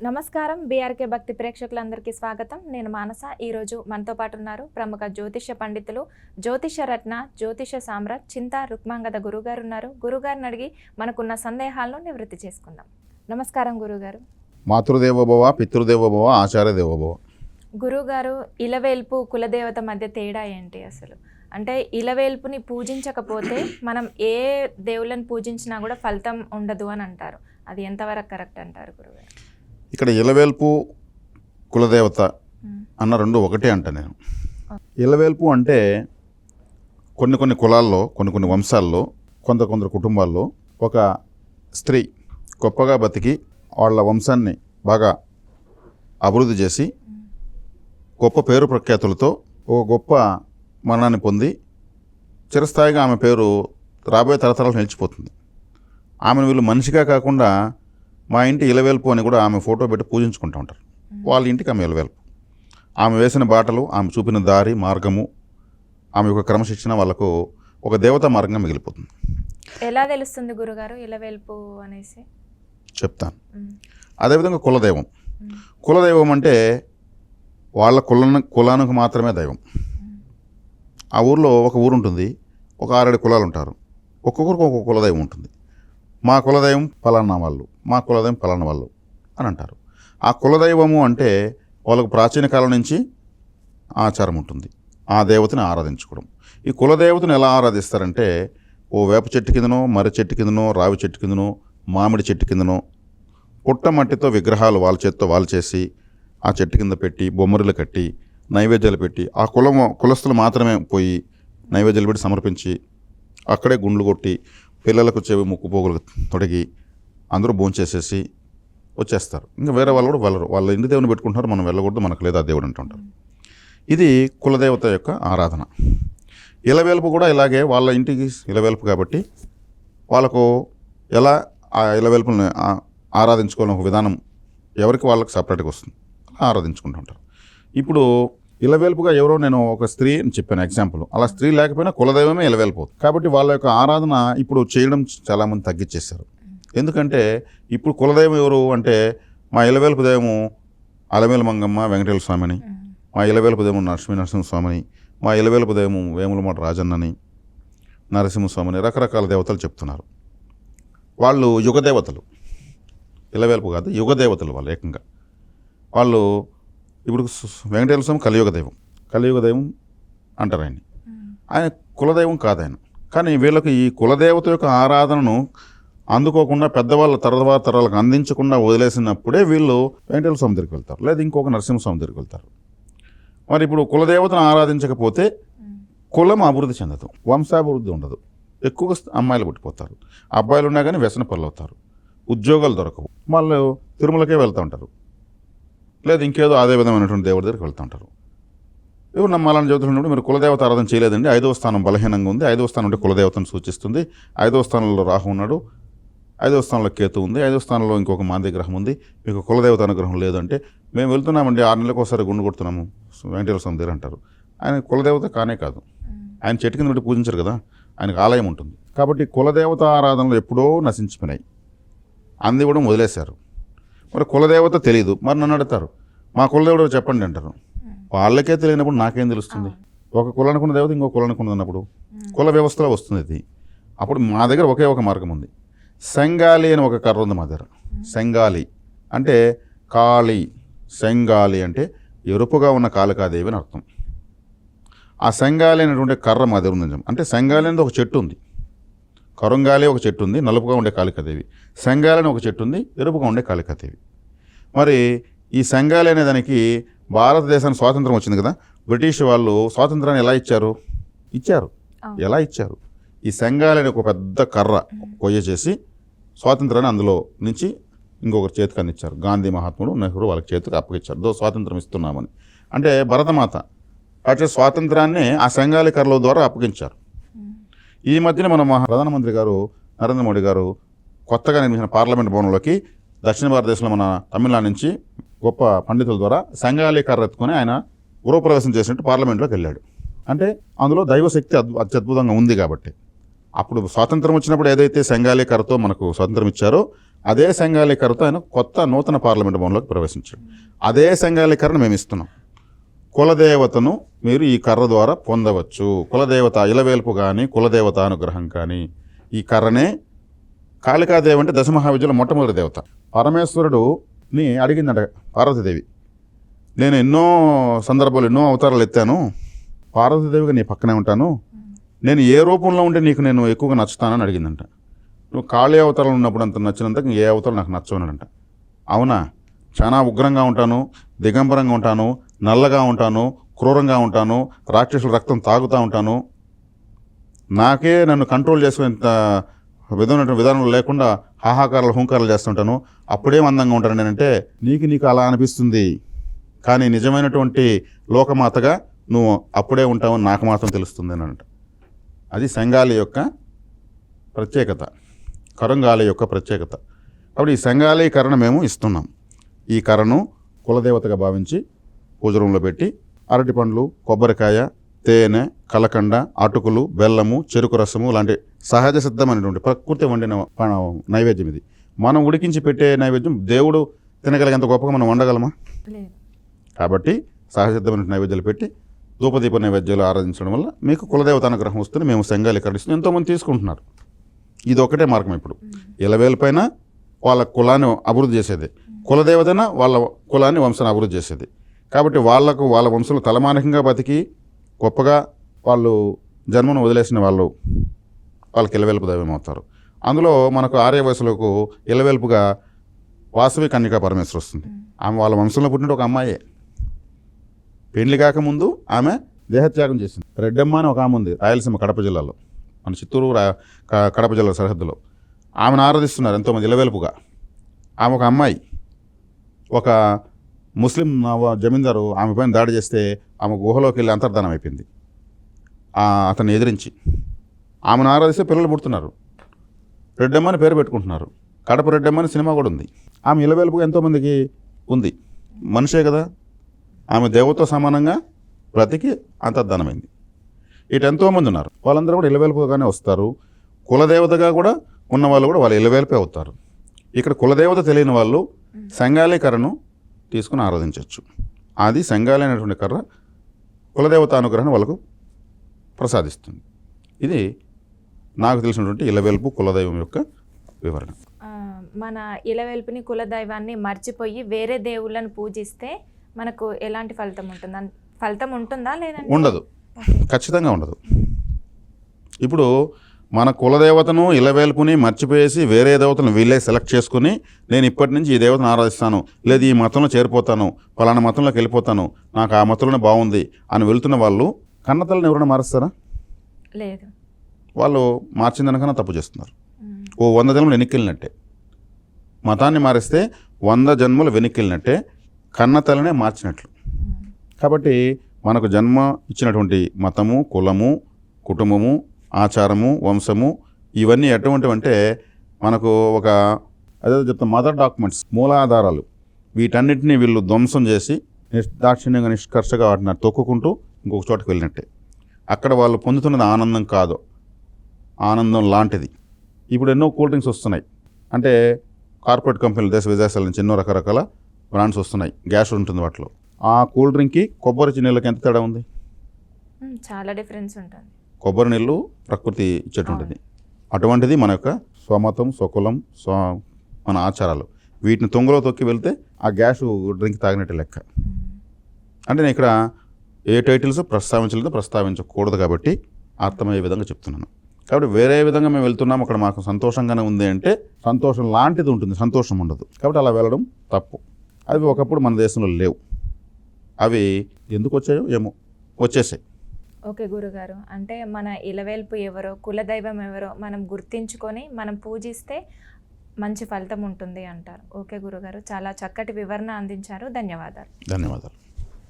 నమస్కారం. బీఆర్కే భక్తి ప్రేక్షకులందరికీ స్వాగతం. నేను మానస. ఈరోజు మనతో పాటు ఉన్నారు ప్రముఖ జ్యోతిష పండితులు జ్యోతిష రత్న జ్యోతిష సామ్రాట్ చింతా రుక్మాంగద గురుగారు ఉన్నారు గురుగారిని అడిగి మనకున్న సందేహాలను నివృత్తి చేసుకుందాం. నమస్కారం గురుగారు. మాతృదేవోభవ పితృదేవోభవ ఆచార్య దేవోభవ గురుగారు ఇలవేల్పు కులదేవత మధ్య తేడా ఏంటి అసలు? అంటే ఇలవేల్పుని పూజించకపోతే మనం ఏ దేవుళ్ళని పూజించినా కూడా ఫలితం ఉండదు అని అంటారు. అది ఎంతవరకు కరెక్ట్ అంటారు గురుగారు? ఇక్కడ ఇలవేల్పు కులదేవత అన్న రెండు ఒకటే అంట నేను. ఇలవేల్పు అంటే కొన్ని కొన్ని కులాల్లో కొన్ని కొన్ని వంశాల్లో కొంత కొందరు కుటుంబాల్లో ఒక స్త్రీ గొప్పగా బతికి వాళ్ళ వంశాన్ని బాగా అభివృద్ధి చేసి గొప్ప పేరు ప్రఖ్యాతులతో ఒక గొప్ప మరణాన్ని పొంది చిరస్థాయిగా ఆమె పేరు రాబోయే తరతరాలు నిలిచిపోతుంది. ఆమెను వీళ్ళు మనిషిగా కాకుండా మా ఇంటి ఇలవేల్పు అని కూడా ఆమె ఫోటో పెట్టి పూజించుకుంటూ ఉంటారు. వాళ్ళ ఇంటికి ఆమె ఇలవేల్పు. ఆమె వేసిన బాటలు ఆమె చూపిన దారి మార్గము ఆమె యొక్క క్రమశిక్షణ వాళ్ళకు ఒక దేవతా మార్గంగా మిగిలిపోతుంది. ఎలా తెలుస్తుంది గురుగారు ఇలవేల్పు అనేసి? చెప్తాను. అదేవిధంగా కులదైవం. కులదైవం అంటే వాళ్ళ కుల కులానికి మాత్రమే దైవం. ఆ ఊర్లో ఒక ఊరు ఉంటుంది ఒక ఆరేడు కులాలు ఉంటారు ఒక్కొక్కరికి ఒక్కొక్క కులదైవం ఉంటుంది. మా కులదైవం ఫలానా వాళ్ళు మా కులదైవం ఫలానా వాళ్ళు అని అంటారు. ఆ కులదైవము అంటే వాళ్ళకు ప్రాచీన కాలం నుంచి ఆచారం ఉంటుంది. ఆ దేవతని ఆరాధించుకోవడం. ఈ కులదేవతను ఎలా ఆరాధిస్తారంటే ఓ వేప చెట్టు కిందనో మర్రి చెట్టు కిందనో రావి చెట్టు కిందనో మామిడి చెట్టు కిందనో పుట్ట మట్టితో విగ్రహాలు వాళ్ళ చేత్తో వాళ్ళు చేసి ఆ చెట్టు కింద పెట్టి బొమ్మరిలు కట్టి నైవేద్యాలు పెట్టి ఆ కులం కులస్తులు మాత్రమే పోయి నైవేద్యాలు పెట్టి సమర్పించి అక్కడే గుండ్లు కొట్టి పిల్లలకు చెవి ముక్కు పోగులు తొడిగి అందరూ భోంచేసేసి వచ్చేస్తారు. ఇంకా వేరే వాళ్ళు కూడా వెళ్ళరు. వాళ్ళ ఇంటి దేవుని పెట్టుకుంటున్నారు. మనం వెళ్ళకూడదు. మనకు లేదా. దేవుడు అంటుంటారు. ఇది కులదేవత యొక్క ఆరాధన. ఇలవేల్పు కూడా ఇలాగే వాళ్ళ ఇంటికి ఇలవేల్పు కాబట్టి వాళ్ళకు ఎలా ఆ ఇలవేల్పుని ఆరాధించుకోవాలని ఒక విధానం ఎవరికి వాళ్ళకి సపరేట్గా వస్తుంది. అలా ఆరాధించుకుంటూ ఉంటారు ఇప్పుడు ఇలవేల్పుగా ఎవరో నేను ఒక స్త్రీ అని చెప్పాను ఎగ్జాంపుల్ అలా స్త్రీ లేకపోయినా కులదైవమే ఇలవేల్పు కాబట్టి వాళ్ళ యొక్క ఆరాధన ఇప్పుడు చేయడం చాలామంది తగ్గించేశారు ఎందుకంటే ఇప్పుడు కులదైవం ఎవరు అంటే మా ఇలవేల్పు దైవము అలమేల మంగమ్మ వెంకటేశ్వర స్వామిని మా ఇలవేల్పు దైవం నరసింహ నరసింహస్వామిని మా ఇలవేలుపు దేవము వేములమాట రాజన్నని నరసింహస్వామిని రకరకాల దేవతలు చెప్తున్నారు. వాళ్ళు యుగదేవతలు ఇలవేల్పు కాదు యుగదేవతలు వాళ్ళు ఏకంగా. వాళ్ళు ఇప్పుడు వెంకటేశ్వర స్వామి కలియుగ దైవం. కలియుగ దైవం అంటారు ఆయన ఆయన కులదైవం కాదు ఆయన. కానీ వీళ్ళకి ఈ కులదేవత యొక్క ఆరాధనను అందుకోకుండా పెద్దవాళ్ళ తరవాత తరాలకు అందించకుండా వదిలేసినప్పుడే వీళ్ళు వెంకటేశ్వర స్వామి దగ్గరికి వెళ్తారు. లేదా ఇంకొక నరసింహస్వామి దగ్గరికి వెళ్తారు. మరి ఇప్పుడు కులదేవతను ఆరాధించకపోతే కులం అభివృద్ధి చెందదు. వంశాభివృద్ధి ఉండదు. ఎక్కువగా అమ్మాయిలు పుట్టిపోతారు. అబ్బాయిలు ఉన్నా కానీ వ్యసన పనులు అవుతారు ఉద్యోగాలు దొరకవు. వాళ్ళు తిరుమలకే వెళ్తూ ఉంటారు. లేదా ఇంకేదో అదే విధమైనటువంటి దేవుడి దగ్గరికి వెళ్తూ ఉంటారు. ఎవరు నమ్మాలని చదువుతున్నప్పుడు మీరు కులదేవత ఆరాధన చేయలేదండి. ఐదవ స్థానం బలహీనంగా ఉంది. ఐదవ స్థానం అంటే కులదేవతను సూచిస్తుంది. ఐదవ స్థానంలో రాహు ఉన్నాడు. ఐదవ స్థానంలో కేతు ఉంది. ఐదవ స్థానంలో ఇంకొక మాంది గ్రహం ఉంది. మీకు కులదేవత అనుగ్రహం లేదంటే మేము వెళ్తున్నామండి. ఆరు నెలలకు ఒకసారి గుండు కొడుతున్నాము. వెంకటేశ్వర స్వామి దగ్గర అంటారు. ఆయన కులదేవత కానే కాదు. ఆయన చెట్టు కింద పెట్టి పూజించారు కదా. ఆయనకు ఆలయం ఉంటుంది. కాబట్టి కులదేవత ఆరాధనలు ఎప్పుడో నశించిపోయినాయి. అంది కూడా వదిలేశారు. మరి కులదేవత తెలియదు మరి నన్ను అడుగుతారు. మా కులదేవుడు చెప్పండి అంటారు. వాళ్ళకే తెలియనప్పుడు నాకేం తెలుస్తుంది? ఒక కులానికి ఉన్న దేవత ఇంకో కులానికి ఉన్నప్పుడు మ్మ్. కుల వ్యవస్థలో వస్తుంది ఇది అప్పుడు మా దగ్గర ఒకే ఒక మార్గం ఉంది. సెంగాలి అని ఒక కర్ర ఉంది మా దగ్గర. సెంగాలి. అంటే కాళి. సెంగాలి అంటే ఎరుపుగా ఉన్న కాళికాదేవి అని అర్థం. ఆ సెంగాలి అనేటువంటి కర్ర మా దగ్గర ఉంది అంటే సెంగాలి అనేది ఒక చెట్టు ఉంది. కరుంగాలి ఒక చెట్టు ఉంది నలుపుగా ఉండే కాళికాదేవి. సెంగాలి అని ఒక చెట్టు ఉంది ఎరుపుగా ఉండే కాళికాదేవి. మరి ఈ సెంగాలి అనే దానికి భారతదేశానికి స్వాతంత్రం వచ్చింది కదా బ్రిటిష్ వాళ్ళు స్వాతంత్రాన్ని ఎలా ఇచ్చారు? ఇచ్చారు. ఎలా ఇచ్చారు? ఈ సెంగాలి అనే ఒక పెద్ద కర్ర కొయ్య చేసి స్వాతంత్రాన్ని అందులో నుంచి ఇంకొకరి చేతికి అందించారు. గాంధీ మహాత్ముడు నెహ్రూ వాళ్ళకి చేతికి అప్పగించారు దో స్వాతంత్రం ఇస్తున్నామని. అంటే భరతమాత అట్లా స్వాతంత్రాన్ని ఆ సెంగాలి కర్రల ద్వారా అప్పగించారు. ఈ మధ్యన మన ప్రధానమంత్రి గారు నరేంద్ర మోడీ గారు కొత్తగా నిర్మించిన పార్లమెంట్ భవనంలోకి దక్షిణ భారతదేశంలో మన తమిళనాడు నుంచి గొప్ప పండితుల ద్వారా సంఘాలి కర్రెత్తుకొని ఆయన గృహప్రవేశం చేసినట్టు పార్లమెంట్లోకి వెళ్ళాడు. అంటే అందులో దైవశక్తి అద్భు అత్యద్భుతంగా ఉంది కాబట్టి. అప్పుడు స్వాతంత్రం వచ్చినప్పుడు ఏదైతే సంఘాలి మనకు స్వాతంత్రం ఇచ్చారో అదే సంఘాలీకరణతో ఆయన కొత్త నూతన పార్లమెంట్ భవన్లోకి ప్రవేశించాడు. అదే సంఘాలీకరణ మేము ఇస్తున్నాం కులదేవతను మీరు ఈ కర్ర ద్వారా పొందవచ్చు. కులదేవత ఇలవేల్పు కానీ కులదేవత అనుగ్రహం కానీ. ఈ కర్రనే కాళికాదేవి అంటే దశమహావిద్యలో మొట్టమొదటి దేవత. పరమేశ్వరుడుని అడిగిందట పార్వతీదేవి. నేను ఎన్నో సందర్భాలు ఎన్నో అవతారాలు ఎత్తాను. పార్వతీదేవిగా నీ పక్కనే ఉంటాను. నేను ఏ రూపంలో ఉంటే నీకు నేను ఎక్కువగా నచ్చుతానని అడిగిందంట. నువ్వు కాళీ అవతారం ఉన్నప్పుడు అంత నచ్చినంత ఏ అవతారం నాకు నచ్చవనంట అవునా? చాలా ఉగ్రంగా ఉంటాను దిగంబరంగా ఉంటాను నల్లగా ఉంటాను క్రూరంగా ఉంటాను రాక్షసుల రక్తం తాగుతూ ఉంటాను. నాకే నన్ను కంట్రోల్ చేసుకునేంత విధమైన విధానం లేకుండా హాహాకారాలు హుంకారాలు చేస్తుంటాను. అప్పుడేం అందంగా ఉంటాను నేనంటే నీకు నీకు అలా అనిపిస్తుంది. కానీ నిజమైనటువంటి లోకమాతగా నువ్వు అప్పుడే ఉంటావని నాకు మాత్రం తెలుస్తుంది అని అంట అది సంగాలి యొక్క ప్రత్యేకత. కరంగాలి యొక్క ప్రత్యేకత. కాబట్టి ఈ సంఘాలీకరణ మేము ఇస్తున్నాం. ఈ కర్రను కులదేవతగా భావించి పూజ రూమ్లో పెట్టి అరటి పండ్లు కొబ్బరికాయ తేనె కలకండ అటుకులు బెల్లము చెరుకు రసము లాంటి సహజ సిద్ధమైనటువంటి ప్రకృతి వండిన నైవేద్యం ఇది. మనం ఉడికించి పెట్టే నైవేద్యం దేవుడు తినగలిగేంత గొప్పగా మనం వండగలమా? కాబట్టి సహసిద్ధమైన నైవేద్యాలు పెట్టి ధూపదీప నైవేద్యాలు ఆరాధించడం వల్ల మీకు కులదేవత అనుగ్రహం వస్తుంది. మేము సంఘాలు కడిస్తున్నాం ఎంతోమంది తీసుకుంటున్నారు. ఇది ఒకటే మార్గం ఇప్పుడు. ఇలవేల పైన వాళ్ళ కులాన్ని అభివృద్ధి చేసేది. కులదేవతన వాళ్ళ కులాన్ని వంశాన్ని అభివృద్ధి చేసేది. కాబట్టి వాళ్ళకు వాళ్ళ వంశులు తలమానికంగా బతికి గొప్పగా వాళ్ళు జన్మను వదిలేసిన వాళ్ళు వాళ్ళకి ఇలవేల్పు దైవం అవుతారు. అందులో మనకు ఆర్య వయసులకు ఇలవేల్పుగా వాసవి కన్యకా పరమేశ్వరు వస్తుంది. ఆమె వాళ్ళ వంశంలో పుట్టిన ఒక అమ్మాయే. పెళ్ళి కాకముందు ఆమె దేహత్యాగం చేసింది. రెడ్డమ్మ అని ఒక ఆమె ఉంది రాయలసీమ కడప జిల్లాలో మన చిత్తూరు క- కడప జిల్లా సరిహద్దులో. ఆమెను ఆరాధిస్తున్నారు ఎంతోమంది ఇలవేల్పుగా ఆమె ఒక అమ్మాయి ఒక ముస్లిం జమీందారు ఆమె పైన దాడి చేస్తే ఆమె గుహలోకి వెళ్ళి అంతర్ధానం అయిపోయింది. అతన్ని ఎదిరించి. ఆమెను ఆరాధిస్తే పిల్లలు పుడుతున్నారు. రెడ్డమ్మ అని పేరు పెట్టుకుంటున్నారు. కడప రెడ్డమ్మ అని సినిమా కూడా ఉంది. ఆమె ఇలవేల్పుగా ఎంతోమందికి ఉంది. మనిషే కదా. ఆమె దేవతో సమానంగా బ్రతికి అంతర్ధానమైంది. ఇటు ఎంతోమంది ఉన్నారు. వాళ్ళందరూ కూడా ఇలవేల్పుగానే వస్తారు. కులదేవతగా కూడా ఉన్న వాళ్ళు కూడా వాళ్ళు ఇలవేల్పే అవుతారు. ఇక్కడ కులదేవత తెలియని వాళ్ళు సంగాలి కర్రను తీసుకుని ఆరాధించవచ్చు. అది సంగాలి అనేటువంటి కర్ర కులదేవత అనుగ్రహం వాళ్ళకు ప్రసాదిస్తుంది. ఇది నాకు తెలిసినటువంటి ఇలవేల్పు కులదైవం యొక్క వివరణ. మన ఇలవెల్పుని కులదైవాన్ని మర్చిపోయి వేరే దేవుళ్ళని పూజిస్తే మనకు ఎలాంటి ఫలితం ఉంటుంది? ఫలితం ఉంటుందా లేదంటే? ఉండదు. ఖచ్చితంగా ఉండదు. ఇప్పుడు మన కులదేవతను ఇలవేల్పుని మర్చిపోయేసి వేరే దేవతను వీళ్ళే సెలెక్ట్ చేసుకుని నేను ఇప్పటి నుంచి ఈ దేవతను ఆరాధిస్తాను. లేదు ఈ మతంలో చేరిపోతాను. ఫలానా మతంలోకి వెళ్ళిపోతాను. నాకు ఆ మతంలోనే బాగుంది అని వెళ్తున్న వాళ్ళు కన్నతల్ని ఎవరైనా మారుస్తారా? లేదు. వాళ్ళు మార్చిందనకన్నా తప్పు చేస్తున్నారు. ఓ వంద జన్మలు వెనక్కిళ్ళినట్టే మతాన్ని మారిస్తే వంద జన్మలు వెనక్కిళ్ళినట్టే కన్నతలనే మార్చినట్లు. కాబట్టి మనకు జన్మ ఇచ్చినటువంటి మతము కులము కుటుంబము ఆచారము వంశము ఇవన్నీ ఎటువంటివి అంటే మనకు ఒక అదే చెప్తాం మదర్ డాక్యుమెంట్స్ మూలాధారాలు. వీటన్నిటిని వీళ్ళు ధ్వంసం చేసి నిర్దాక్షిణ్యంగా నిష్కర్షగా వాటిని తొక్కుకుంటూ ఇంకొక చోటకి వెళ్ళినట్టే. అక్కడ వాళ్ళు పొందుతున్నది ఆనందం కాదు. ఆనందం లాంటిది. ఇప్పుడు ఎన్నో కూల్ డ్రింక్స్ వస్తున్నాయి. అంటే కార్పొరేట్ కంపెనీలు దేశ విదేశాల నుంచి ఎన్నో రకరకాల బ్రాండ్స్ వస్తున్నాయి. గ్యాస్ ఉంటుంది వాటిలో. ఆ కూల్ డ్రింక్కి కొబ్బరి నీళ్ళకి ఎంత తేడా ఉంది? చాలా డిఫరెన్స్ ఉంటుంది. కొబ్బరి నీళ్ళు ప్రకృతి ఇచ్చేటువంటిది. అటువంటిది మన యొక్క స్వమతం స్వకులం స్వ మన ఆచారాలు. వీటిని తొంగలో తొక్కి వెళ్తే ఆ గ్యాస్ డ్రింక్ తాగినట్టు లెక్క. అంటే నేను ఇక్కడ ఏ టైటిల్స్ ప్రస్తావించలేదు ప్రస్తావించకూడదు కాబట్టి అర్థమయ్యే విధంగా చెప్తున్నాను. కాబట్టి వేరే విధంగా మేము వెళ్తున్నాం అక్కడ మాకు సంతోషంగానే ఉంది అంటే సంతోషం లాంటిది ఉంటుంది సంతోషం ఉండదు. కాబట్టి అలా వెళ్ళడం తప్పు. అవి ఒకప్పుడు మన దేశంలో లేవు. అవి ఎందుకు వచ్చాయో ఏమో వచ్చేసాయి. ఓకే గురుగారు. అంటే మన ఇలవేల్పు ఎవరో కులదైవం ఎవరో మనం గుర్తించుకొని మనం పూజిస్తే మంచి ఫలితం ఉంటుంది అంటారు. ఓకే గురుగారు. చాలా చక్కటి వివరణ అందించారు. ధన్యవాదాలు. ధన్యవాదాలు.